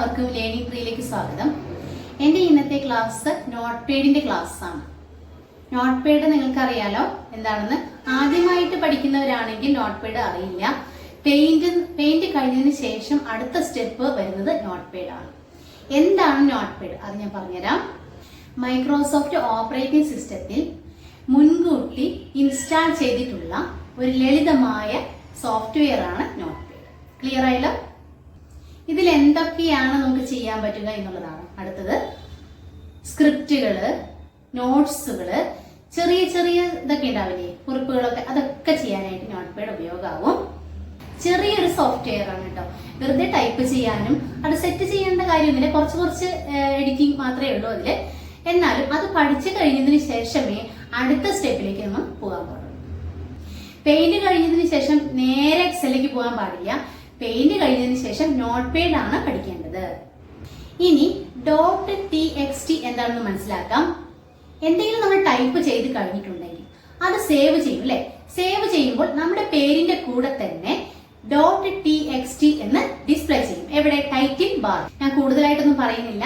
എല്ലാവർക്കും ലേണിംഗ് ട്രീയിലേക്ക് സ്വാഗതം. എന്റെ ഇന്നത്തെ ക്ലാസ് നോട്ട് പേഡിന്റെ ആണ്. നോട്ട് പേഡ് നിങ്ങൾക്കറിയാലോ എന്താണെന്ന്? ആദ്യമായിട്ട് പഠിക്കുന്നവരാണെങ്കിൽ നോട്ട് പേഡ് അറിയില്ല. പെയിന്റ് പെയിന്റ് കഴിഞ്ഞതിന് ശേഷം അടുത്ത സ്റ്റെപ്പ് വരുന്നത് നോട്ട് പേഡ് ആണ്. എന്താണ് നോട്ട് പേഡ് അത് ഞാൻ പറഞ്ഞുതരാം. മൈക്രോസോഫ്റ്റ് ഓപ്പറേറ്റിംഗ് സിസ്റ്റത്തിൽ മുൻകൂട്ടി ഇൻസ്റ്റാൾ ചെയ്തിട്ടുള്ള ഒരു ലളിതമായ സോഫ്റ്റ്വെയർ ആണ് നോട്ട് പേഡ് ക്ലിയർ ആയല്ലോ? ഇതിൽ എന്തൊക്കെയാണ് നമുക്ക് ചെയ്യാൻ പറ്റുക എന്നുള്ളതാണ്. അടുത്തത് സ്ക്രിപ്റ്റുകൾ നോട്ട്സുകൾ ചെറിയ ചെറിയ ഇതൊക്കെ ഉണ്ടാവില്ലേ? കുറിപ്പുകളൊക്കെ അതൊക്കെ ചെയ്യാനായിട്ട് നോട്ട് പാഡ് ഉപയോഗമാവും. ചെറിയൊരു സോഫ്റ്റ്വെയർ ആണ് കേട്ടോ. വെറുതെ ടൈപ്പ് ചെയ്യാനും അത് സെറ്റ് ചെയ്യേണ്ട കാര്യമൊന്നുമില്ല കുറച്ച് കുറച്ച് എഡിറ്റിംഗ് മാത്രമേ ഉള്ളൂ അതിൽ. എന്നാലും അത് പഠിച്ചു കഴിഞ്ഞതിന് ശേഷമേ അടുത്ത സ്റ്റെപ്പിലേക്ക് നമ്മൾ പോകാൻ പാടുള്ളൂ. പെയിന്റ് കഴിഞ്ഞതിന് ശേഷം നേരെ എക്സലിലേക്ക് പോകാൻ പാടില്ല. പെയിന്റ് കഴിഞ്ഞതിന് ശേഷം നോട്ട് പേഡ് ആണ് പഠിക്കേണ്ടത്. ഇനി ഡോട്ട് ടി എക്സ് ടി എന്താണെന്ന് മനസ്സിലാക്കാം. എന്തെങ്കിലും നമ്മൾ ടൈപ്പ് ചെയ്ത് കഴിഞ്ഞിട്ടുണ്ടെങ്കിൽ അത് സേവ് ചെയ്യും അല്ലെ സേവ് ചെയ്യുമ്പോൾ നമ്മുടെ പേരിന്റെ കൂടെ തന്നെ ഡോട്ട് ടി എക്സ് ടി എന്ന് ഡിസ്പ്ലേ ചെയ്യും. എവിടെ? ടൈറ്റിൽ ബാർ ഞാൻ കൂടുതലായിട്ടൊന്നും പറയുന്നില്ല.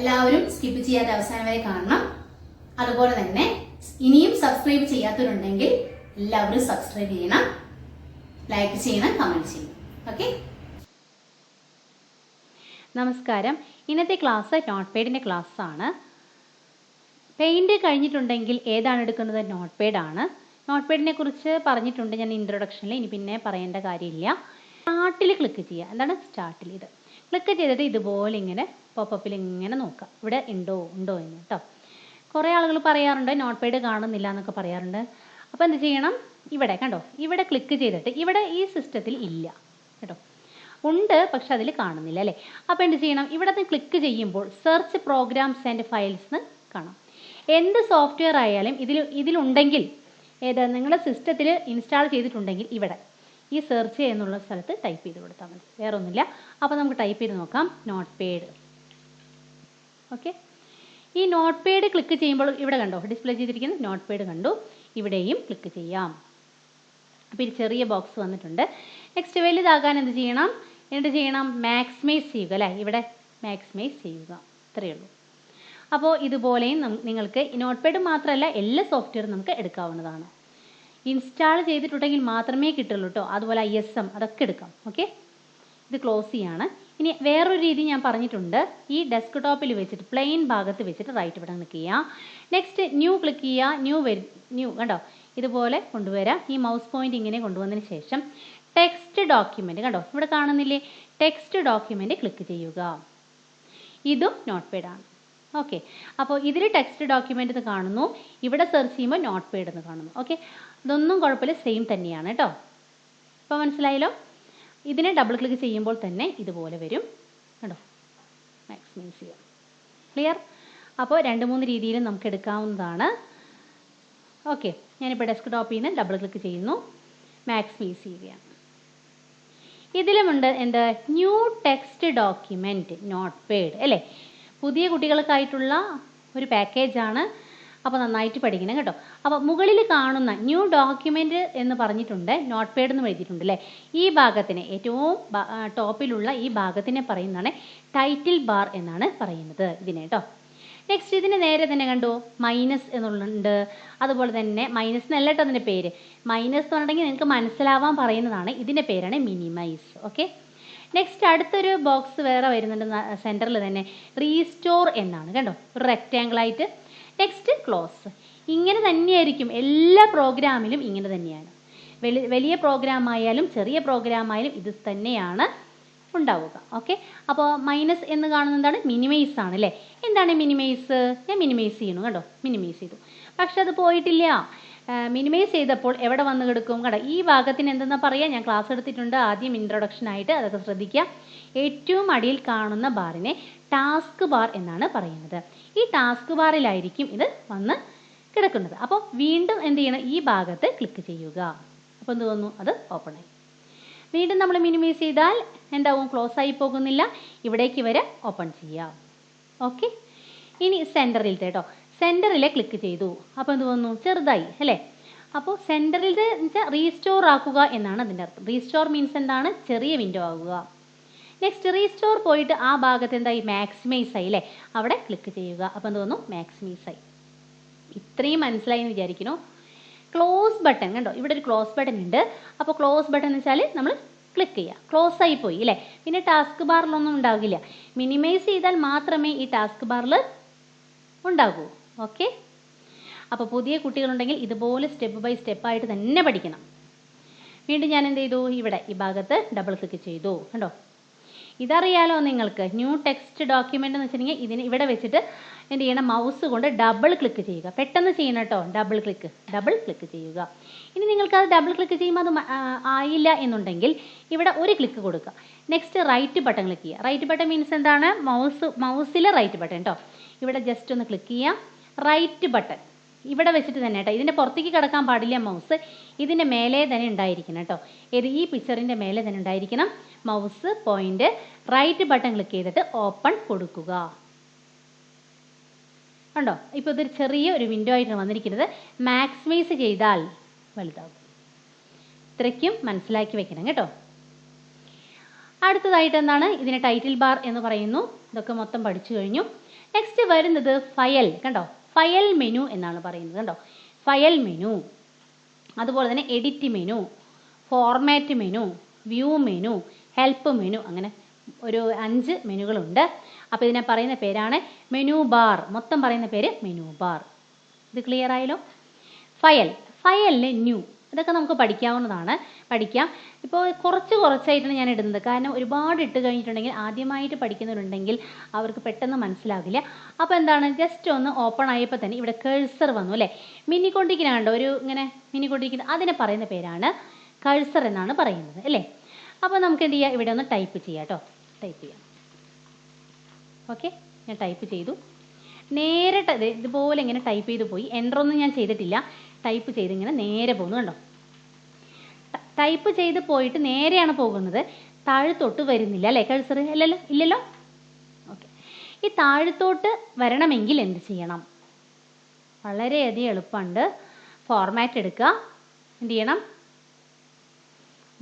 എല്ലാവരും സ്കിപ്പ് ചെയ്യാതെ അവസാനം വരെ കാണണം. അതുപോലെ തന്നെ ഇനിയും സബ്സ്ക്രൈബ് ചെയ്യാത്തവരുണ്ടെങ്കിൽ എല്ലാവരും സബ്സ്ക്രൈബ് ചെയ്യണം. ലൈക്ക് ചെയ്യണം കമന്റ് ചെയ്യണം. ഓക്കെ നമസ്കാരം. ഇന്നത്തെ ക്ലാസ് നോട്ട് പേഡിന്റെ ആണ്. പെയിന്റ് കഴിഞ്ഞിട്ടുണ്ടെങ്കിൽ ഏതാണ് എടുക്കുന്നത്? നോട്ട് പേഡാണ് നോട്ട് പേഡിനെ കുറിച്ച് പറഞ്ഞിട്ടുണ്ട് ഞാൻ ഇൻട്രൊഡക്ഷനിൽ ഇനി പിന്നെ പറയേണ്ട കാര്യമില്ല. സ്റ്റാർട്ടിൽ ക്ലിക്ക് ചെയ്യുക. എന്താണ്? സ്റ്റാർട്ടിൽ ഇത്. ക്ലിക്ക് ചെയ്തിട്ട് ഇതുപോലെ ഇങ്ങനെ പോപ്പപ്പിൽ ഇങ്ങനെ നോക്കുക. ഇവിടെ ഉണ്ടോ? ഉണ്ടോ എന്ന് കേട്ടോ കുറേ ആളുകൾ പറയാറുണ്ട് നോട്ട് പേഡ് കാണുന്നില്ല എന്നൊക്കെ പറയാറുണ്ട്. അപ്പോൾ എന്ത് ചെയ്യണം? ഇവിടെ കണ്ടോ? ഇവിടെ ക്ലിക്ക് ചെയ്തിട്ട് ഇവിടെ ഈ സിസ്റ്റത്തിൽ ഇല്ല. കേട്ടോ. ഉണ്ട് പക്ഷെ അതിൽ കാണുന്നില്ല അല്ലേ? അപ്പോൾ എന്ത് ചെയ്യണം? ഇവിടെ നിന്ന് ക്ലിക്ക് ചെയ്യുമ്പോൾ സെർച്ച് പ്രോഗ്രാംസ് ആൻഡ് ഫയൽസ് എന്ന് കാണാം. എന്ത് സോഫ്റ്റ്വെയർ ആയാലും ഇതിൽ ഇതിലുണ്ടെങ്കിൽ ഏത് നിങ്ങളുടെ സിസ്റ്റത്തിൽ ഇൻസ്റ്റാൾ ചെയ്തിട്ടുണ്ടെങ്കിൽ ഇവിടെ ഈ സെർച്ച് എന്നുള്ള സ്ഥലത്ത് ടൈപ്പ് ചെയ്ത് കൊടുത്താൽ മതി. വേറെ ഒന്നുമില്ല അപ്പോൾ നമുക്ക് ടൈപ്പ് ചെയ്ത് നോക്കാം. നോട്ട് പേഡ് ഓക്കെ ഈ നോട്ട് പേഡ് ക്ലിക്ക് ചെയ്യുമ്പോൾ ഇവിടെ കണ്ടോ? ഡിസ്പ്ലേ ചെയ്തിരിക്കുന്ന നോട്ട് പേഡ് കണ്ടു. ഇവിടെയും ക്ലിക്ക് ചെയ്യാം. അപ്പോൾ ഇത് ചെറിയ ബോക്സ് വന്നിട്ടുണ്ട്. നെക്സ്റ്റ് വലുതാകാൻ എന്ത് ചെയ്യണം? എന്ത് ചെയ്യണം? മാക്സിമൈസ് ചെയ്യുക അല്ലേ? ഇവിടെ മാക്സിമൈസ് ചെയ്യുക. ഇത്രയേ ഉള്ളൂ. അപ്പോൾ ഇതുപോലെയും നിങ്ങൾക്ക് നോട്ട് പാഡ് മാത്രമല്ല എല്ലാ സോഫ്റ്റ്വെയറും നമുക്ക് എടുക്കാവുന്നതാണ്. ഇൻസ്റ്റാൾ ചെയ്തിട്ടുണ്ടെങ്കിൽ മാത്രമേ കിട്ടുള്ളൂ കേട്ടോ അതുപോലെ ഐ എസ് എം അതൊക്കെ എടുക്കാം. ഓക്കെ ഇത് ക്ലോസ് ചെയ്യാണ്. ഇനി വേറൊരു രീതി ഞാൻ പറഞ്ഞിട്ടുണ്ട്. ഈ ഡെസ്ക് ടോപ്പിൽ വെച്ചിട്ട് പ്ലെയിൻ ഭാഗത്ത് വെച്ചിട്ട് റൈറ്റ് ബട്ടൺ ക്ലിക്ക് ചെയ്യുക. നെക്സ്റ്റ് ന്യൂ ക്ലിക്ക് ചെയ്യുക. ന്യൂ ന്യൂ കണ്ടോ? ഇതുപോലെ കൊണ്ടുവരാം. ഈ മൗസ് പോയിന്റ് ഇങ്ങനെ കൊണ്ടുവന്നതിന് ശേഷം ടെക്സ്റ്റ് ഡോക്യുമെന്റ് കണ്ടോ? ഇവിടെ കാണുന്നില്ലേ? ടെക്സ്റ്റ് ഡോക്യുമെന്റ് ക്ലിക്ക് ചെയ്യുക. ഇതും നോട്ട് ആണ്. ഓക്കെ അപ്പോൾ ഇതിൽ ടെക്സ്റ്റ് ഡോക്യുമെന്റ് എന്ന് കാണുന്നു. ഇവിടെ സെർച്ച് ചെയ്യുമ്പോൾ നോട്ട് പേഡ് എന്ന് കാണുന്നു. ഓക്കെ ഇതൊന്നും കുഴപ്പമില്ല. സെയിം തന്നെയാണ് കേട്ടോ ഇപ്പോൾ മനസ്സിലായല്ലോ? ഇതിനെ ഡബിൾ ക്ലിക്ക് ചെയ്യുമ്പോൾ തന്നെ ഇതുപോലെ വരും. കണ്ടോ? മാക്സിമൈസ് ചെയ്യാം ക്ലിയർ അപ്പോൾ രണ്ട് മൂന്ന് രീതിയിൽ നമുക്ക് എടുക്കാവുന്നതാണ്. ഓക്കെ ഞാനിപ്പോൾ ഡെസ്ക് ടോപ്പിൽ നിന്ന് ഡബിൾ ക്ലിക്ക് ചെയ്യുന്നു. മാക്സിമൈസ് ചെയ്യുകയാണ് ഇതിലുമുണ്ട് എന്ത്? ന്യൂ ടെക്സ്റ്റ് ഡോക്യുമെന്റ് നോട്ട് പേഡ് അല്ലേ? പുതിയ കുട്ടികൾക്കായിട്ടുള്ള ഒരു പാക്കേജാണ് അപ്പോൾ നന്നായിട്ട് പഠിക്കണം കേട്ടോ. അപ്പോൾ മുകളിൽ കാണുന്ന ന്യൂ ഡോക്യുമെന്റ് എന്ന് പറഞ്ഞിട്ടുണ്ട് നോട്ട് പേഡ് എന്ന് എഴുതിയിട്ടുണ്ട് അല്ലേ? ഈ ഭാഗത്തിന് ഏറ്റവും ടോപ്പിലുള്ള ഈ ഭാഗത്തിനെ പറയുന്നതാണ് ടൈറ്റിൽ ബാർ എന്നാണ് പറയുന്നത് ഇതിനെ കേട്ടോ. നെക്സ്റ്റ് ഇതിന് നേരെ തന്നെ കണ്ടു? മൈനസ് എന്നുള്ളുണ്ട് അതുപോലെ തന്നെ മൈനസ് എന്നല്ല കേട്ടോ അതിന്റെ പേര്. മൈനസ് എന്ന് പറഞ്ഞിട്ടുണ്ടെങ്കിൽ നിങ്ങൾക്ക് മനസ്സിലാവാൻ പറയുന്നതാണ് ഇതിന്റെ പേരാണ് മിനിമൈസ് ഓക്കെ നെക്സ്റ്റ് അടുത്തൊരു ബോക്സ് വേറെ വരുന്നുണ്ട് സെന്ററിൽ തന്നെ. റീസ്റ്റോർ എന്നാണ്. കണ്ടോ? ഒരു റെക്റ്റാങ്കിൾ ആയിട്ട്. നെക്സ്റ്റ് ക്ലോസ് ഇങ്ങനെ തന്നെയായിരിക്കും എല്ലാ പ്രോഗ്രാമിലും ഇങ്ങനെ തന്നെയാണ്. വലിയ പ്രോഗ്രാം ആയാലും ചെറിയ പ്രോഗ്രാം ആയാലും ഇത് തന്നെയാണ് ഉണ്ടാവുക. ഓക്കെ അപ്പോൾ മൈനസ് എന്ന് കാണുന്നത് എന്താണ്? മിനിമൈസ് ആണ് അല്ലേ എന്താണ് മിനിമൈസ് ഞാൻ മിനിമൈസ് ചെയ്യണു കേട്ടോ മിനിമൈസ് ചെയ്തു. പക്ഷെ അത് പോയിട്ടില്ല. മിനിമൈസ് ചെയ്തപ്പോൾ എവിടെ വന്ന് കിടക്കും? കേട്ടോ ഈ ഭാഗത്തിന് എന്തെന്നാ പറയുക ഞാൻ ക്ലാസ് എടുത്തിട്ടുണ്ട്. ആദ്യം ഇൻട്രൊഡക്ഷൻ ആയിട്ട് അതൊക്കെ ശ്രദ്ധിക്കുക. ഏറ്റവും അടിയിൽ കാണുന്ന ബാറിനെ ടാസ്ക് ബാർ എന്നാണ് പറയുന്നത്. ഈ ടാസ്ക് ബാറിലായിരിക്കും ഇത് വന്ന് കിടക്കുന്നത്. അപ്പോൾ വീണ്ടും എന്ത് ചെയ്യണം? ഈ ഭാഗത്ത് ക്ലിക്ക് ചെയ്യുക. അപ്പോൾ എന്ത് തോന്നുന്നു അത് ഓപ്പൺ ആയി. വീണ്ടും നമ്മൾ മിനിമൈസ് ചെയ്താൽ എന്താവും? ക്ലോസ് ആയി പോകുന്നില്ല. ഇവിടേക്ക് വരെ ഓപ്പൺ ചെയ്യാം. ഓക്കെ ഇനി സെന്ററിൽ കേട്ടോ സെന്ററിലെ ക്ലിക്ക് ചെയ്തു. അപ്പോൾ എന്ത് വന്നു? ചെറുതായി അല്ലേ? അപ്പോൾ സെന്ററിൽ വെച്ചാൽ റീസ്റ്റോർ ആക്കുക എന്നാണ് അതിന്റെ അർത്ഥം. റീസ്റ്റോർ മീൻസ് എന്താണ്? ചെറിയ വിൻഡോ ആകുക നെക്സ്റ്റ് റീസ്റ്റോർ പോയിട്ട് ആ ഭാഗത്ത് എന്തായി? മാക്സിമൈസ് ആയി അല്ലേ? അവിടെ ക്ലിക്ക് ചെയ്യുക. അപ്പം എന്ത് വന്നു? മാക്സിമൈസ് ആയി. ഇത്രയും മനസ്സിലായി എന്ന് വിചാരിക്കുന്നു. ക്ലോസ് ബട്ടൺ കണ്ടോ? ഇവിടെ ഒരു ക്ലോസ് ബട്ടൺ ഉണ്ട്. അപ്പോൾ ക്ലോസ് ബട്ടൺ എന്ന് വെച്ചാൽ നമ്മൾ ക്ലിക്ക് ചെയ്യുക ക്ലോസ് ആയി പോയി അല്ലേ? പിന്നെ ടാസ്ക് ബാറിലൊന്നും ഉണ്ടാകില്ല മിനിമൈസ് ചെയ്താൽ മാത്രമേ ഈ ടാസ്ക് ബാറിൽ ഉണ്ടാകൂ ഓക്കെ അപ്പോൾ പുതിയ കുട്ടികളുണ്ടെങ്കിൽ ഇതുപോലെ സ്റ്റെപ്പ് ബൈ സ്റ്റെപ്പ് ആയിട്ട് തന്നെ പഠിക്കണം. വീണ്ടും ഞാൻ എന്ത് ചെയ്തു? ഇവിടെ ഈ ഭാഗത്ത് ഡബിൾ ക്ലിക്ക് ചെയ്തു. കണ്ടോ? ഇതറിയാലോ നിങ്ങൾക്ക്? ന്യൂ ടെക്സ്റ്റ് ഡോക്യുമെന്റ് എന്ന് വെച്ചിട്ടുണ്ടെങ്കിൽ ഇതിന് ഇവിടെ വെച്ചിട്ട് എന്ത് ചെയ്യണം? മൗസ് കൊണ്ട് ഡബിൾ ക്ലിക്ക് ചെയ്യുക. പെട്ടെന്ന് ചെയ്യണം കേട്ടോ ഡബിൾ ക്ലിക്ക് ഡബിൾ ക്ലിക്ക് ചെയ്യുക. ഇനി നിങ്ങൾക്ക് അത് ഡബിൾ ക്ലിക്ക് ചെയ്യുമ്പോൾ അത് ആയില്ല എന്നുണ്ടെങ്കിൽ ഇവിടെ ഒരു ക്ലിക്ക് കൊടുക്കുക. നെക്സ്റ്റ് റൈറ്റ് ബട്ടൺ ക്ലിക്ക് ചെയ്യുക. റൈറ്റ് ബട്ടൺ മീൻസ് എന്താണ്? മൗസ് മൗസിലെ റൈറ്റ് ബട്ടൺ കേട്ടോ ഇവിടെ ജസ്റ്റ് ഒന്ന് ക്ലിക്ക് ചെയ്യാം. റൈറ്റ് ബട്ടൺ ഇവിടെ വെച്ചിട്ട് തന്നെ കേട്ടോ. ഇതിന്റെ പുറത്തേക്ക് കിടക്കാൻ പാടില്ല മൗസ് ഇതിന്റെ മേലെ തന്നെ ഉണ്ടായിരിക്കണം കേട്ടോ. ഇത് ഈ പിക്ചറിന്റെ മേലെ തന്നെ ഉണ്ടായിരിക്കണം. Mouse point right button click ചെയ്തിട്ട് ഓപ്പൺ കൊടുക്കുക. ഉണ്ടോ ഇപ്പോൾ ഇതൊരു ചെറിയ ഒരു വിൻഡോ ആയിട്ട് വന്നിരിക്കുന്നത്. മാക്സിമൈസ് ചെയ്താൽ വലുതാകും ഇത്രയ്ക്കും മനസ്സിലാക്കി വെക്കണം കേട്ടോ. അടുത്തതായിട്ട് എന്താണ്? ഇതിനെ ടൈറ്റിൽ ബാർ എന്ന് പറയുന്നു. ഇതൊക്കെ മൊത്തം പഠിച്ചു കഴിഞ്ഞു. നെക്സ്റ്റ് വരുന്നത് ഫയൽ കണ്ടോ? ഫയൽ മെനു എന്നാണ് പറയുന്നത് കേട്ടോ. ഫയൽ മെനു അതുപോലെ തന്നെ edit menu format menu view menu help menu അങ്ങനെ ഒരു അഞ്ച് മെനുകളുണ്ട്. അപ്പോൾ ഇതിനെ പറയുന്ന പേരാണ് മെനു ബാർ. മൊത്തം പറയുന്ന പേര് മെനു ബാർ. ഇത് ക്ലിയർ ആയല്ലോ? ഫയൽ. ഫയലിന് ന്യൂ ഇതൊക്കെ നമുക്ക് പഠിക്കാവുന്നതാണ്. പഠിക്കാം. ഇപ്പോൾ കുറച്ച് കുറച്ചായിട്ടാണ് ഞാൻ ഇടുന്നത്. കാരണം ഒരുപാട് ഇട്ട് കഴിഞ്ഞിട്ടുണ്ടെങ്കിൽ ആദ്യമായിട്ട് പഠിക്കുന്നവരുണ്ടെങ്കിൽ അവർക്ക് പെട്ടെന്ന് മനസ്സിലാകില്ല അപ്പോൾ എന്താണ്? ജസ്റ്റ് ഒന്ന് ഓപ്പൺ ആയപ്പോൾ തന്നെ ഇവിടെ കേഴ്സർ വന്നു അല്ലേ? മിന്നിക്കൊണ്ടിരിക്കുന്ന കണ്ടോ ഒരു ഇങ്ങനെ മിന്നിക്കൊണ്ടിരിക്കുന്ന. അതിനെ പറയുന്ന പേരാണ് കഴ്സർ എന്നാണ് പറയുന്നത് അല്ലേ? അപ്പോൾ നമുക്ക് എന്ത് ചെയ്യാം? ഇവിടെ ഒന്ന് ടൈപ്പ് ചെയ്യാം കേട്ടോ. ടൈപ്പ് ചെയ്യാം. ഓക്കെ ഞാൻ ടൈപ്പ് ചെയ്തു. നേരെ ഇതുപോലെ ഇങ്ങനെ ടൈപ്പ് ചെയ്ത് പോയി. എന്റർ ഒന്നും ഞാൻ ചെയ്തിട്ടില്ല. ടൈപ്പ് ചെയ്ത് ഇങ്ങനെ നേരെ പോകുന്നു കണ്ടോ? ടൈപ്പ് ചെയ്ത് പോയിട്ട് നേരെയാണ് പോകുന്നത്. താഴത്തോട്ട് വരുന്നില്ല അല്ലേ കഴ്സർ അല്ലല്ലോ ഇല്ലല്ലോ? ഓക്കെ ഈ താഴത്തോട്ട് വരണമെങ്കിൽ എന്ത് ചെയ്യണം? വളരെയധികം എളുപ്പമുണ്ട്. ഫോർമാറ്റ് എടുക്കുക. എന്ത് ചെയ്യണം?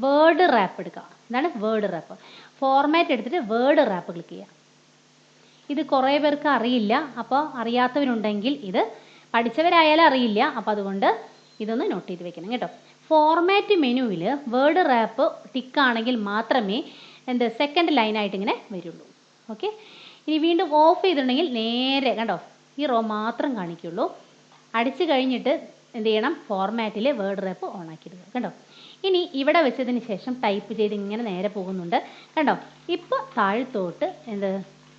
വേർഡ് റാപ്പ് എടുക്കുക. എന്താണ് വേർഡ് റാപ്പ് ഫോർമാറ്റ് എടുത്തിട്ട് വേർഡ് റാപ്പ് ക്ലിക്ക് ചെയ്യുക. ഇത് കുറേ പേർക്ക് അറിയില്ല. അപ്പോൾ അറിയാത്തവരുണ്ടെങ്കിൽ ഇത് പഠിച്ചവരായാലും അറിയില്ല. അപ്പോൾ അതുകൊണ്ട് ഇതൊന്ന് നോട്ട് ചെയ്ത് വെക്കണം കേട്ടോ. ഫോർമാറ്റ് മെനുവിൽ വേർഡ് റാപ്പ് ടിക്ക് ആണെങ്കിൽ മാത്രമേ എന്ത് സെക്കൻഡ് ലൈനായിട്ട് ഇങ്ങനെ വരുള്ളൂ. ഓക്കെ ഇനി വീണ്ടും ഓഫ് ചെയ്തിട്ടുണ്ടെങ്കിൽ നേരെ കണ്ടോ? ഈ റോ മാത്രം കാണിക്കുള്ളൂ. അടിച്ചു കഴിഞ്ഞിട്ട് എന്ത് ചെയ്യണം? ഫോർമാറ്റിൽ വേർഡ് റാപ്പ് ഓൺ ആക്കിയിടുക. കണ്ടോ? ഇനി ഇവിടെ വെച്ചതിന് ശേഷം ടൈപ്പ് ചെയ്ത് ഇങ്ങനെ നേരെ പോകുന്നുണ്ട്. കണ്ടോ? ഇപ്പോൾ താഴത്തോട്ട് എന്ത്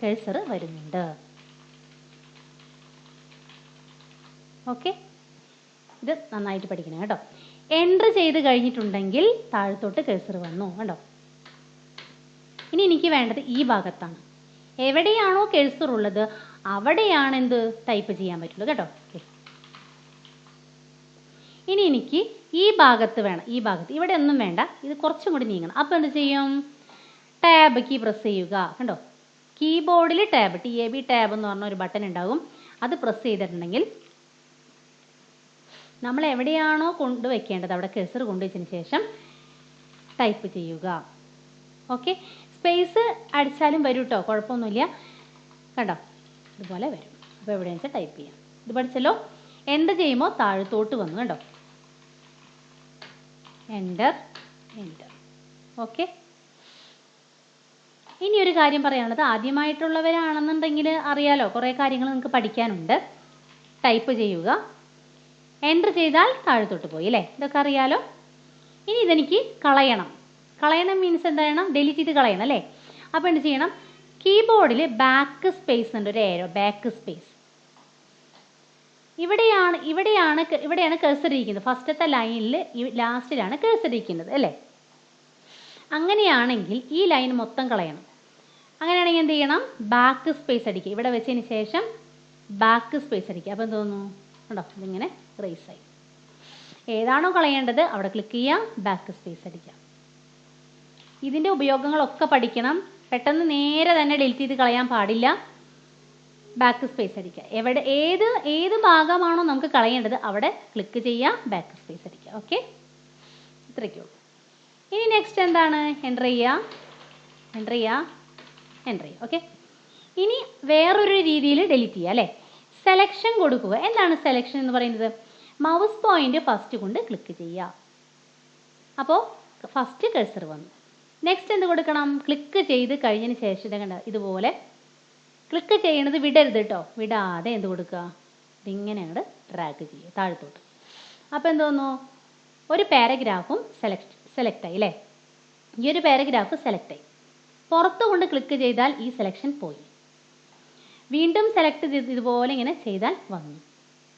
കഴ്സർ വരുന്നുണ്ട്. ഓക്കെ ഇത് നന്നായിട്ട് പഠിക്കണം കേട്ടോ. എൻട്രി ചെയ്ത് കഴിഞ്ഞിട്ടുണ്ടെങ്കിൽ താഴത്തോട്ട് കേസർ വന്നു കണ്ടോ? ഇനി എനിക്ക് വേണ്ടത് ഈ ഭാഗത്താണ്. എവിടെയാണോ കേസർ ഉള്ളത് അവിടെയാണ് എന്ത്? ടൈപ്പ് ചെയ്യാൻ പറ്റുള്ളൂ കേട്ടോ. ഇനി എനിക്ക് ഈ ഭാഗത്ത് വേണം ഈ ഭാഗത്ത്. ഇവിടെ ഒന്നും വേണ്ട ഇത് കുറച്ചും കൂടി നീങ്ങണം. അപ്പോൾ എന്ത് ചെയ്യും? ടാബ് കീ പ്രസ് ചെയ്യുക കണ്ടോ? കീബോർഡിൽ tab T A B tab എന്ന് പറഞ്ഞ ഒരു ബട്ടൺ ഉണ്ടാകും. അത് പ്രസ് ചെയ്തിട്ടുണ്ടെങ്കിൽ നമ്മൾ എവിടെയാണോ കൊണ്ടുവയ്ക്കേണ്ടത് അവിടെ കെസർ കൊണ്ടുവച്ചതിന് ശേഷം ടൈപ്പ് ചെയ്യുക. ഓക്കെ സ്പേസ് അടിച്ചാലും വരും കേട്ടോ കുഴപ്പമൊന്നുമില്ല. കണ്ടോ? ഇതുപോലെ വരും. അപ്പോൾ എവിടെയാണെന്ന് വെച്ചാൽ ടൈപ്പ് ചെയ്യാം. ഇത് പഠിച്ചല്ലോ? എന്റർ ചെയ്യുമ്പോൾ താഴത്തോട്ട് വന്നു. കണ്ടോ? എന്റർ എന്റർ ഓക്കെ ഇനി ഒരു കാര്യം പറയാനുള്ളത്. ആദ്യമായിട്ടുള്ളവരാണെന്നുണ്ടെങ്കിൽ അറിയാലോ കുറേ കാര്യങ്ങൾ നിങ്ങൾക്ക് പഠിക്കാനുണ്ട്. ടൈപ്പ് ചെയ്യുക. എന്റർ ചെയ്താൽ താഴത്തോട്ട് പോയി അല്ലേ? ഇതൊക്കെ അറിയാലോ? ഇനി ഇതെനിക്ക് കളയണം. കളയണം മീൻസ് എന്താണ് ഡിലീറ്റ് ചെയ്ത് കളയണം അല്ലേ? അപ്പോൾ എന്ത് ചെയ്യണം? കീബോർഡിൽ ബാക്ക് സ്പേസ് ഉണ്ട് ഒരു ഏരോ ബാക്ക് സ്പേസ് ഇവിടെയാണ് ഇവിടെയാണ് ഇവിടെയാണ് കേസർ ഇരിക്കുന്നത്. ഫസ്റ്റത്തെ ലൈനിൽ ലാസ്റ്റിലാണ് കേസർ ഇരിക്കുന്നത് അല്ലേ? അങ്ങനെയാണെങ്കിൽ ഈ ലൈൻ മൊത്തം കളയണം. അങ്ങനെയാണെങ്കിൽ എന്ത് ചെയ്യണം? ബാക്ക് സ്പേസ് അടിക്കുക. ഇവിടെ വെച്ചതിന് ശേഷം ബാക്ക് സ്പേസ് അടിക്കുക. അപ്പോൾ തോന്നുന്നു? കണ്ടോ? ഇതിങ്ങനെ റേസ് ആയി. ഏതാണോ കളയേണ്ടത് അവിടെ ക്ലിക്ക് ചെയ്യുക ബാക്ക് സ്പേസ് അടിക്കുക ഇതിന്റെ ഉപയോഗങ്ങളൊക്കെ പഠിക്കണം. പെട്ടെന്ന് നേരെ തന്നെ ഡിലീറ്റ് ചെയ്ത് കളയാൻ പാടില്ല. ബാക്ക് സ്പേസ് അടിക്കുക. എവിടെ ഏത് ഏത് ഭാഗമാണോ നമുക്ക് കളയേണ്ടത് അവിടെ ക്ലിക്ക് ചെയ്യുക ബാക്ക് സ്പേസ് അടിക്കുക. ഓക്കെ ഇത്രയ്ക്കേ ഉള്ളൂ. ഇനി നെക്സ്റ്റ് എന്താണ്? എന്റർ ചെയ്യാം എന്റർ ചെയ്യാം എന്റർ ചെയ്യുക. ഓക്കെ ഇനി വേറൊരു രീതിയിൽ ഡിലീറ്റ് ചെയ്യുക അല്ലേ? സെലക്ഷൻ കൊടുക്കുക. എന്താണ് സെലക്ഷൻ എന്ന് പറയുന്നത്? മൗസ് പോയിന്റ് ഫസ്റ്റ് കൊണ്ട് ക്ലിക്ക് ചെയ്യുക. അപ്പോൾ ഫസ്റ്റ് കഴ്സർ വന്നു. നെക്സ്റ്റ് എന്ത് കൊടുക്കണം? ക്ലിക്ക് ചെയ്ത് കഴിഞ്ഞതിന് ശേഷം കണ്ട? ഇതുപോലെ ക്ലിക്ക് ചെയ്യണത് വിടരുത് കേട്ടോ വിടാതെ എന്ത് കൊടുക്കുക? ഇതിങ്ങനെ അങ്ങോട്ട് ട്രാക്ക് ചെയ്യുക. താഴത്തോട്ട്. അപ്പോൾ എന്ത് തോന്നുന്നു ഒരു പാരഗ്രാഫും സെലക്ട് സെലക്ട് ആയി അല്ലേ? ഈ ഒരു പാരഗ്രാഫ് സെലക്ട് ആയി. പുറത്തുകൊണ്ട് ക്ലിക്ക് ചെയ്താൽ ഈ സെലക്ഷൻ പോയി. വീണ്ടും സെലക്ട് ചെയ്ത് ഇതുപോലെ ഇങ്ങനെ ചെയ്താൽ വന്നു.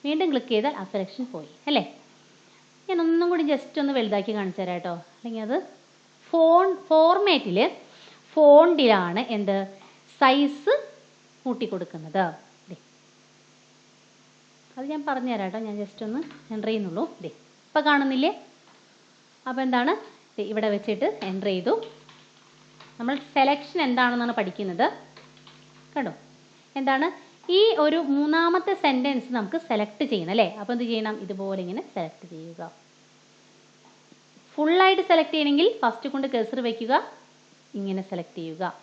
വീണ്ടും ക്ലിക്ക് ചെയ്താൽ ആ സെലക്ഷൻ പോയി അല്ലേ? ഞാൻ ഒന്നും കൂടി ജസ്റ്റ് ഒന്ന് വലുതാക്കി കാണിച്ചു തരാം കേട്ടോ. അല്ലെങ്കിൽ അത് ഫോൺ ഫോർമാറ്റിൽ ഫോണ്ടിലാണ് എന്ത്? സൈസ് കൂട്ടിക്കൊടുക്കുന്നത്. ദേ. അത് ഞാൻ പറഞ്ഞു തരാം കേട്ടോ. ഞാൻ ജസ്റ്റ് ഒന്ന് എന്റർ ചെയ്യുന്നുള്ളൂ. ദേ. ഇപ്പം കാണുന്നില്ലേ? അപ്പോൾ എന്താണ്? ഇവിടെ വെച്ചിട്ട് എന്റർ ചെയ്തു. നമ്മൾ സെലക്ഷൻ എന്താണെന്നാണ് പഠിക്കുന്നത്. കണ്ടോ? എന്താണ്? ഈ ഒരു മൂന്നാമത്തെ സെന്റൻസ് നമുക്ക് സെലക്ട് ചെയ്യണം അല്ലേ? അപ്പോൾ എന്ത് ചെയ്യണം? ഇതുപോലെ ഇങ്ങനെ സെലക്ട് ചെയ്യുക. ഫുള്ളായിട്ട് സെലക്ട് ചെയ്യണമെങ്കിൽ ഫസ്റ്റ് കൊണ്ട് കെസർ വയ്ക്കുക ഇങ്ങനെ സെലക്ട് ചെയ്യുക.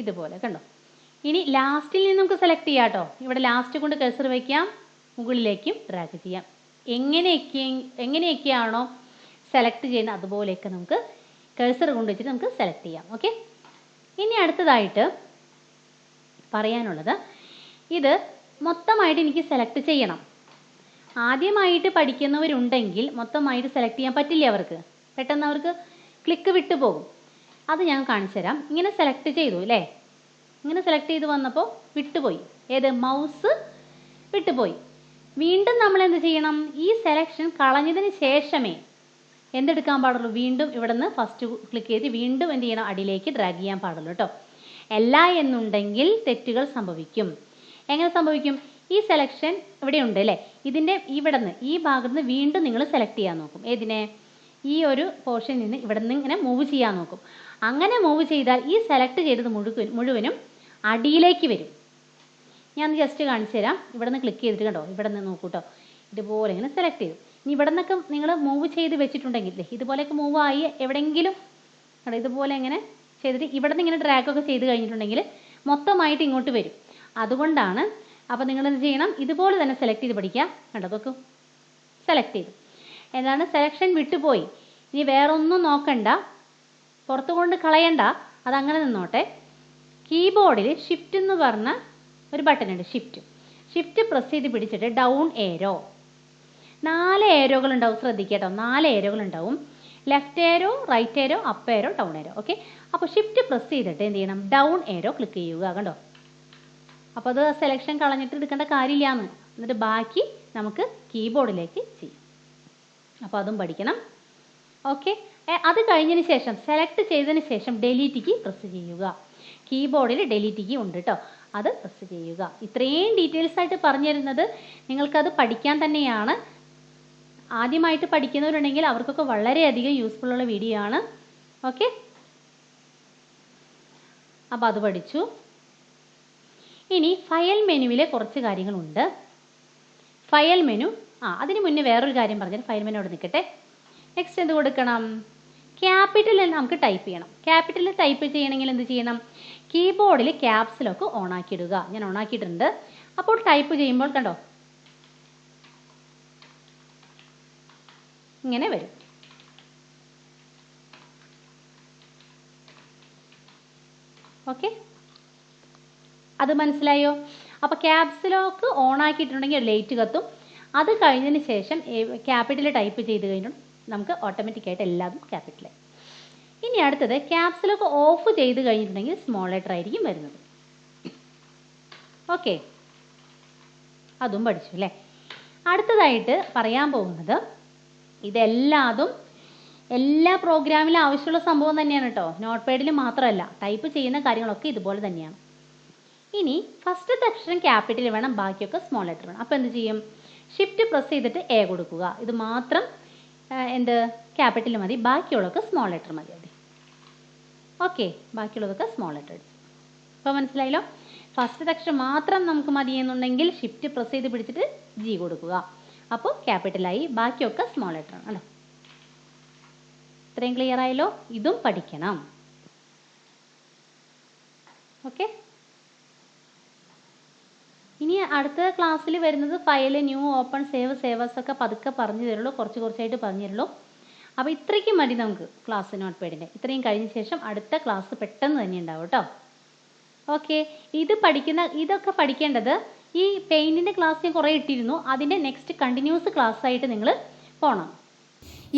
ഇതുപോലെ കണ്ടോ? ഇനി ലാസ്റ്റിൽ നിന്ന് നമുക്ക് സെലക്ട് ചെയ്യാം കേട്ടോ. ഇവിടെ ലാസ്റ്റ് കൊണ്ട് കെസർ വയ്ക്കാം മുകളിലേക്കും ഡ്രാഗ് ചെയ്യാം. എങ്ങനെയൊക്കെ എങ്ങനെയൊക്കെയാണോ സെലക്ട് ചെയ്യുന്നത് അതുപോലെയൊക്കെ നമുക്ക് കഴ്സർ കൊണ്ട് വെച്ചിട്ട് നമുക്ക് സെലക്ട് ചെയ്യാം. ഓക്കെ ഇനി അടുത്തതായിട്ട് പറയാനുള്ളത്. ഇത് മൊത്തമായിട്ട് എനിക്ക് സെലക്ട് ചെയ്യണം. ആദ്യമായിട്ട് പഠിക്കുന്നവരുണ്ടെങ്കിൽ മൊത്തമായിട്ട് സെലക്ട് ചെയ്യാൻ പറ്റില്ല അവർക്ക്? പെട്ടെന്ന് അവർക്ക് ക്ലിക്ക് വിട്ടു പോകും. അത് ഞാൻ കാണിച്ചു തരാം. ഇങ്ങനെ സെലക്ട് ചെയ്തു അല്ലേ? ഇങ്ങനെ സെലക്ട് ചെയ്ത് വന്നപ്പോൾ വിട്ടുപോയി ഏത്? മൗസ് വിട്ടുപോയി വീണ്ടും നമ്മൾ എന്ത് ചെയ്യണം? ഈ സെലക്ഷൻ കളഞ്ഞതിന് ശേഷമേ എന്തെടുക്കാൻ പാടുള്ളൂ? വീണ്ടും ഇവിടെ നിന്ന് ഫസ്റ്റ് ക്ലിക്ക് ചെയ്ത് വീണ്ടും എന്ത് ചെയ്യണം? അടിയിലേക്ക് ഡ്രാഗ് ചെയ്യാൻ പാടുള്ളൂ കേട്ടോ. അല്ല എന്നുണ്ടെങ്കിൽ തെറ്റുകൾ സംഭവിക്കും. എങ്ങനെ സംഭവിക്കും? ഈ സെലക്ഷൻ ഇവിടെ ഉണ്ട് അല്ലേ? ഇതിന്റെ ഇവിടെ നിന്ന് ഈ ഭാഗത്ത് നിന്ന് വീണ്ടും നിങ്ങൾ സെലക്ട് ചെയ്യാൻ നോക്കും. ഏതിനെ? ഈ ഒരു പോർഷനിൽ നിന്ന് ഇവിടെ നിന്ന് ഇങ്ങനെ മൂവ് ചെയ്യാൻ നോക്കും. അങ്ങനെ മൂവ് ചെയ്താൽ ഈ സെലക്ട് ചെയ്തത് മുഴുവൻ മുഴുവനും അടിയിലേക്ക് വരും. ഞാൻ ജസ്റ്റ് കാണിച്ചു തരാം. ഇവിടെ നിന്ന് ക്ലിക്ക് ചെയ്തിട്ട് കണ്ടോ? ഇവിടെ നിന്ന് നോക്കൂ കേട്ടോ ഇതുപോലെ ഇങ്ങനെ സെലക്ട് ചെയ്തു. ഇനി ഇവിടെ നിന്നൊക്കെ നിങ്ങൾ മൂവ് ചെയ്ത് വെച്ചിട്ടുണ്ടെങ്കിൽ ഇതുപോലെയൊക്കെ മൂവ് ആയി എവിടെയെങ്കിലും ഇതുപോലെ ഇങ്ങനെ ചെയ്തിട്ട് ഇവിടെ നിന്ന് ഇങ്ങനെ ഡ്രാഗ് ഒക്കെ ചെയ്ത് കഴിഞ്ഞിട്ടുണ്ടെങ്കിൽ മൊത്തമായിട്ട് ഇങ്ങോട്ട് വരും. അതുകൊണ്ടാണ് അപ്പോൾ നിങ്ങൾ എന്ത് ചെയ്യണം? ഇതുപോലെ തന്നെ സെലക്ട് ചെയ്ത് പഠിക്കുക. കണ്ടോ? നോക്കൂ. സെലക്ട് ചെയ്തു. എന്താണ്? സെലക്ഷൻ വിട്ടുപോയി. ഇനി വേറെ ഒന്നും നോക്കണ്ട. പുറത്തു കൊണ്ട് കളയണ്ട. അതങ്ങനെ നിന്നോട്ടെ. കീബോർഡിൽ ഷിഫ്റ്റ് എന്ന് പറഞ്ഞ ഒരു ബട്ടൺ ഉണ്ട്. ഷിഫ്റ്റ് ഷിഫ്റ്റ് പ്രസ് ചെയ്ത് പിടിച്ചിട്ട് ഡൗൺ ഏരോ നാല് ഏരോകൾ ഉണ്ടാവും. ശ്രദ്ധിക്കട്ടോ നാല് ഏരോകൾ ഉണ്ടാവും. Left arrow right arrow up arrow down arrow okay അപ്പോൾ ഷിഫ്റ്റ് പ്രസ് ചെയ്തിട്ട് എന്ത് ചെയ്യണം? ഡൗൺ ഏരോ ക്ലിക്ക് ചെയ്യുക കണ്ടോ? അപ്പോൾ അത് സെലക്ഷൻ കളഞ്ഞിട്ട് എടുക്കേണ്ട കാര്യമില്ലാന്ന്. എന്നിട്ട് ബാക്കി നമുക്ക് കീബോർഡിലേക്ക് ചെയ്യും. അപ്പോൾ അതും പഠിക്കണം. ഓക്കെ അത് കഴിഞ്ഞതിന് ശേഷം സെലക്ട് ചെയ്തതിന് ശേഷം ഡെലീറ്റ് കീ പ്രസ് ചെയ്യുക. കീബോർഡിൽ ഡെലീറ്റ് കീ ഉണ്ട് കേട്ടോ അത് പ്രസ് ചെയ്യുക. ഇത്രയും ഡീറ്റെയിൽസ് ആയിട്ട് പറഞ്ഞു തരുന്നത് നിങ്ങൾക്കത് പഠിക്കാൻ തന്നെയാണ്. ആദ്യമായിട്ട് പഠിക്കുന്നവരുണ്ടെങ്കിൽ അവർക്കൊക്കെ വളരെയധികം യൂസ്ഫുൾ ഉള്ള വീഡിയോ ആണ്. ഓക്കെ അപ്പോൾ അത് പഠിച്ചു. ഇനി ഫയൽ മെനുവിലെ കുറച്ച് കാര്യങ്ങളുണ്ട്. ഫയൽ മെനു ആ അതിന് മുന്നേ വേറൊരു കാര്യം പറഞ്ഞാൽ ഫയൽ മെനു അവിടെ നിൽക്കട്ടെ. നെക്സ്റ്റ് എന്ത് കൊടുക്കണം? ക്യാപിറ്റൽ എന്ന് നമുക്ക് ടൈപ്പ് ചെയ്യണം. ക്യാപിറ്റലിൽ ടൈപ്പ് ചെയ്യണമെങ്കിൽ എന്ത് ചെയ്യണം? കീബോർഡിൽ ക്യാപ്സിലൊക്കെ ഓണാക്കിയിടുക ഞാൻ ഓണാക്കിയിട്ടുണ്ട് അപ്പോൾ ടൈപ്പ് ചെയ്യുമ്പോൾ കണ്ടോ ഇങ്ങനെ വരും. ഓക്കെ അത് മനസ്സിലായോ? അപ്പോൾ ക്യാപ്സ് ലോക്ക് ഓൺ ആക്കിയിട്ടുണ്ടെങ്കിൽ ലൈറ്റ് കത്തും. അത് കഴിഞ്ഞതിന് ശേഷം ക്യാപിറ്റൽ ടൈപ്പ് ചെയ്ത് കഴിഞ്ഞാൽ നമുക്ക് ഓട്ടോമാറ്റിക്കായിട്ട് എല്ലാതും ക്യാപിറ്റൽ ഇനി അടുത്തത് ക്യാപ്സ് ലോക്ക് ഓഫ് ചെയ്ത് കഴിഞ്ഞിട്ടുണ്ടെങ്കിൽ സ്മോൾ ലെറ്റർ ആയിരിക്കും വരുന്നത്. ഓക്കെ അതും പഠിച്ചു അല്ലേ? അടുത്തതായിട്ട് പറയാൻ പോകുന്നത് ഇതെല്ലാതും എല്ലാ പ്രോഗ്രാമിലും ആവശ്യമുള്ള സംഭവം തന്നെയാണ് കേട്ടോ നോട്ട് പാഡിൽ മാത്രമല്ല. ടൈപ്പ് ചെയ്യുന്ന കാര്യങ്ങളൊക്കെ ഇതുപോലെ തന്നെയാണ്. ഇനി ഫസ്റ്റത്തെ അക്ഷരം ക്യാപിറ്റൽ വേണം ബാക്കിയൊക്കെ സ്മോൾ ലെറ്റർ വേണം അപ്പോൾ എന്ത് ചെയ്യും? ഷിഫ്റ്റ് പ്രസ് ചെയ്തിട്ട് എ കൊടുക്കുക. ഇത് മാത്രം എന്ത്? ക്യാപിറ്റൽ മതി. ബാക്കിയുള്ളതൊക്കെ സ്മോൾ ലെറ്റർ മതി. മതി ഓക്കെ ബാക്കിയുള്ളതൊക്കെ സ്മോൾ ലെറ്റർ എടുത്തു. അപ്പോൾ മനസ്സിലായല്ലോ? ഫസ്റ്റ് അക്ഷരം മാത്രം നമുക്ക് മതി എന്നുണ്ടെങ്കിൽ ഷിഫ്റ്റ് പ്രസ് ചെയ്ത് പിടിച്ചിട്ട് ജി കൊടുക്കുക. അപ്പോൾ ക്യാപിറ്റലായി ബാക്കിയൊക്കെ സ്മോൾ ലെറ്റർ ആണ് അല്ലോ? ഇത്രയും ക്ലിയർ ആയല്ലോ? ഇതും പഠിക്കണം. ഓക്കെ ഇനി അടുത്ത ക്ലാസ്സിൽ വരുന്നത് file new open save savers ഒക്കെ പതുക്കെ പറഞ്ഞു തരുള്ളൂ. കുറച്ച് കുറച്ചായിട്ട് പറഞ്ഞു തരുള്ളൂ. അപ്പോൾ ഇത്രയ്ക്കും മതി നമുക്ക് ക്ലാസ് നോട്ട് പേഡിന്റെ ഇത്രയും കഴിഞ്ഞ ശേഷം അടുത്ത ക്ലാസ് പെട്ടെന്ന് തന്നെ ഉണ്ടാവും കേട്ടോ. ഓക്കെ ഇത് പഠിക്കുന്ന ഇതൊക്കെ പഠിക്കേണ്ടത് ഈ പെയിന്റിന്റെ ക്ലാസ് ഞാൻ കുറേ ഇട്ടിരുന്നു. അതിന്റെ നെക്സ്റ്റ് കണ്ടിന്യൂസ് ക്ലാസ് ആയിട്ട് നിങ്ങൾ പോകണം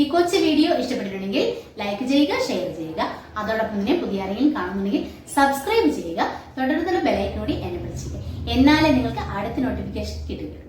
ഈ കൊച്ചു വീഡിയോ ഇഷ്ടപ്പെട്ടിട്ടുണ്ടെങ്കിൽ ലൈക്ക് ചെയ്യുക ഷെയർ ചെയ്യുക. അതോടൊപ്പം തന്നെ പുതിയ ആരെങ്കിലും കാണുന്നുണ്ടെങ്കിൽ സബ്സ്ക്രൈബ് ചെയ്യുക. തുടർന്നുള്ള ബെലൈക്കനോട് എന്നെ വിളിച്ചിരിക്കുക എന്നാലേ നിങ്ങൾക്ക് അടുത്ത നോട്ടിഫിക്കേഷൻ കിട്ടുകയുള്ളൂ.